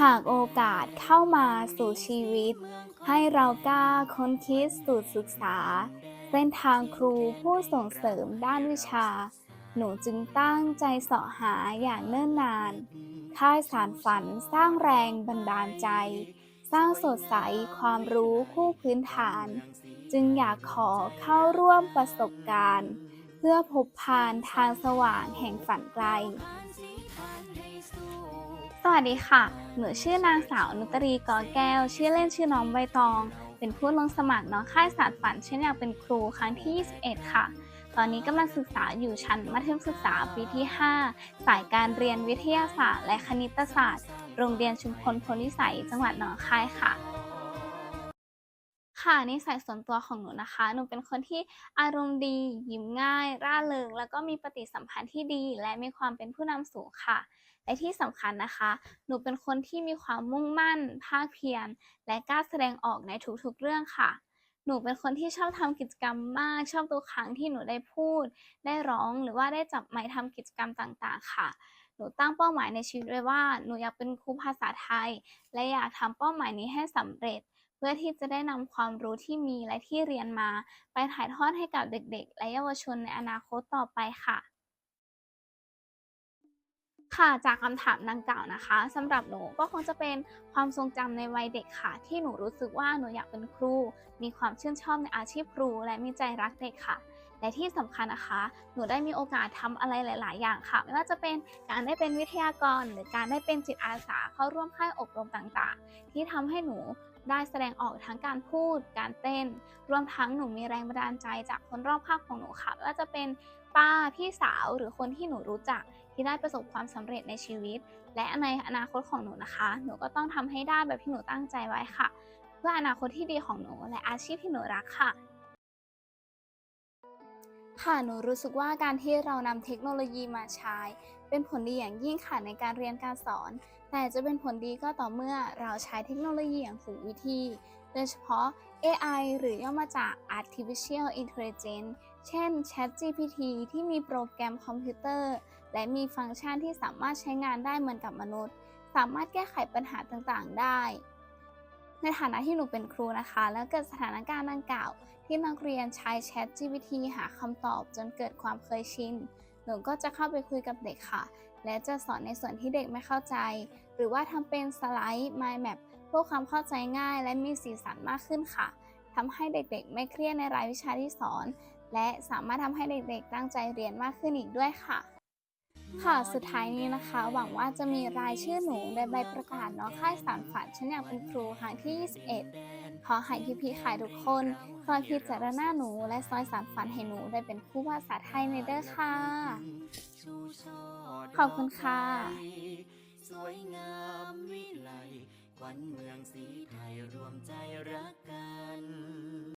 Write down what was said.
หากโอกาสเข้ามาสู่ชีวิต ให้เรากล้าค้นคิดสู่ศึกษาเส้นทางครูผู้ส่งเสริมด้านวิชา หนูจึงตั้งใจเสาะหาอย่างเนิ่นนาน ค่ายสารฝันสร้างแรงบันดาลใจ สร้างสดใสความรู้คู่พื้นฐาน จึงอยากขอเข้าร่วมประสบการณ์ เพื่อพบพานทางสว่างแห่งฝันไกล สวัสดีค่ะ หนูชื่อนางสาวนุตรีกอแก้ว ชื่อเล่นชื่อน้องใบตอง เป็นผู้ลงสมัครน้องค่ายสตรฝันเช่นอยากเป็นครูครั้งที่ 21 ค่ะ ตอนนี้กำลังศึกษาอยู่ชั้นมัธยมศึกษาปีที่ 5 สายการเรียนวิทยาศาสตร์ และคณิตศาสตร์ โรงเรียนชุมพลพลวิสัย จังหวัดหนองคายค่ะ ค่ะนิสัยส่วนตัวของหนูนะคะ หนูเป็นคนที่อารมณ์ดี ยิ้มง่าย ร่าเริง แล้วก็มีปฏิสัมพันธ์ที่ดี และมีความเป็นผู้นำสูงค่ะ และที่สำคัญนะคะ หนูเป็นคนที่มีความมุ่งมั่น ภาคเพียร และกล้าแสดงออกในทุกๆเรื่องค่ะ หนูเป็นคนที่ชอบทำกิจกรรมมาก ชอบทุกครั้งที่หนูได้พูด ได้ร้อง หรือว่าได้จับไมค์ทำกิจกรรมต่างๆ ค่ะหนูตั้งเป้าหมายในชีวิตไว้ว่าหนูอยากเป็นครูภาษาไทย และอยากทำเป้าหมายนี้ให้สำเร็จ พื่อที่จะได้นำความรู้ที่มีและที่เรียนมา ไปถ่ายทอดให้กับเด็กๆ และเยาวชนในอนาคตต่อไปค่ะ ค่ะจากคำถามดังกล่าวนะคะสำหรับหนูก็คงจะเป็นความทรงจำในวัยเด็กค่ะ ที่หนูรู้สึกว่าหนูอยากเป็นครู มีความชื่นชอบในอาชีพครู และมีใจรักเด็กค่ะและที่สำคัญนะคะ หนูได้มีโอกาสทำอะไรหลาย ๆ อย่างค่ะ ไม่ว่าจะเป็นการได้เป็นวิทยากร หรือการได้เป็นจิตอาสาเข้าร่วมค่ายอบรมต่าง ๆ ที่ทำให้หนู ได้แสดงออกทั้งการพูด การเต้น รวมทั้งหนูมีแรงบันดาลใจจากคนรอบข้างของหนูค่ะว่าจะเป็นป้าพี่สาวหรือคนที่หนูรู้จักที่ได้ประสบความสำเร็จในชีวิต และในอนาคตของหนูนะคะ หนูก็ต้องทำให้ได้แบบที่หนูตั้งใจไว้ค่ะ เพื่ออนาคตที่ดีของหนูและอาชีพที่หนูรักค่ะ ค่ะหนูรู้สึกว่าการที่เรานำเทคโนโลยีมาใช้ เป็นผลดีอย่างยิ่งค่ะในการเรียนการสอน แต่จะเป็นผลดีก็ต่อเมื่อเราใช้เทคโนโลยีอย่างถูกวิธี โดยเฉพาะ AI หรือย่อมาจาก Artificial Intelligence เช่น ChatGPT ที่มีโปรแกรมคอมพิวเตอร์ และมีฟังก์ชันที่สามารถใช้งานได้เหมือนกับมนุษย์ สามารถแก้ไขปัญหาต่างๆ ได้ ในฐานะที่หนูเป็นครูนะคะ แล้วเกิดสถานการณ์ดังกล่าว ที่นักเรียนใช้ ChatGPT หาคำตอบจนเกิดความเคยชิน หนูก็จะเข้าไปคุยกับเด็กค่ะ และจะสอนในส่วนที่เด็กไม่เข้าใจ หรือว่าทำเป็นสไลด์ mind map เพื่อความเข้าใจง่าย และมีสีสันมากขึ้นค่ะทำให้เด็กๆ ไม่เครียดในรายวิชาที่สอน และสามารถทำให้เด็กๆ ตั้งใจเรียนมากขึ้นอีกด้วยค่ะ ค่ะสุดท้ายนี้นะคะ หวังว่าจะมีรายชื่อหนูในใบประกาศเนาะค่ายสารฝันฉันอยากเป็นครูครั้งที่ 21 ขอให้พี่ๆขายทุกคนคอยพิจารณาหนู และซอยสารฝันให้หนูได้เป็นครูภาษาไทยในเด้อค่ะ ขอบคุณค่ะ สวยงามวิไลขวัญเมืองสีไทยรวมใจรัก